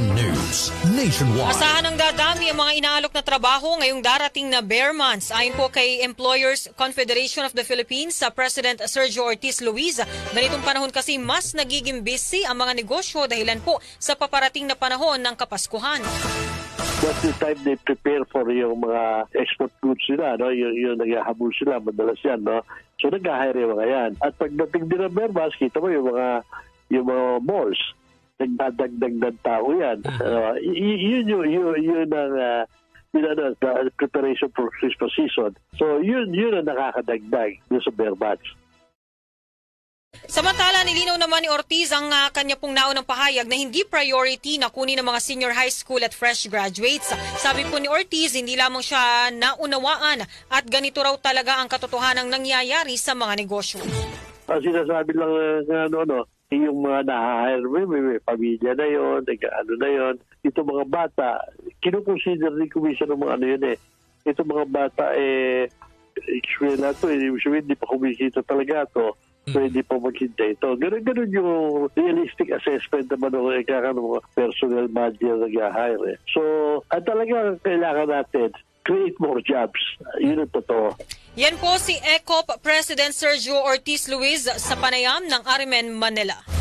One News Nationwide. Asahan ng dadami ang mga inaalok na trabaho ngayong darating na bare months. Ayon po kay Employers Confederation of the Philippines sa President Sergio Ortiz Luis, ganitong panahon kasi mas nagiging busy ang mga negosyo dahilan po sa paparating na panahon ng Kapaskuhan. That's the time they prepare for yung mga export goods nila, no? Yung, yung naghahabol sila, madalas yan, no? So nag-hire yung mga yan. At pagdating din ng Berbas, kita mo yung mga yung mga malls, nagdadagdag ng tao yan. Uh, yun yung, yun, yun ang uh, yun ano, the preparation for Christmas season. So yun, yun ang nakakadagdag dun sa Berbas. Samantala, nilinaw naman ni Ortiz ang ah, kanya pong naunang pahayag na hindi priority na kunin ng mga senior high school at fresh graduates. Sabi po ni Ortiz, hindi lamang siya naunawaan at ganito raw talaga ang katotohanang nangyayari sa mga negosyo. Ang sinasabi lang uh, ano, no, yung mga na-hire, may, may, may pamilya na yon, ano na yon. Ito mga bata, kinukonsider ni Commission ng mga ano yun eh. Ito mga bata, eh, eskwela to, eh, usually hindi pa kumikita talaga to. So, hindi pa maghintay ito. Ganun, ganun yung realistic assessment naman ng ika ng mga personal manager na nag-hire. Eh. So, at talaga kailangan natin create more jobs. Yun ang totoo. Yan po si ECOP President Sergio Ortiz Luis sa panayam ng Arimen, Manila.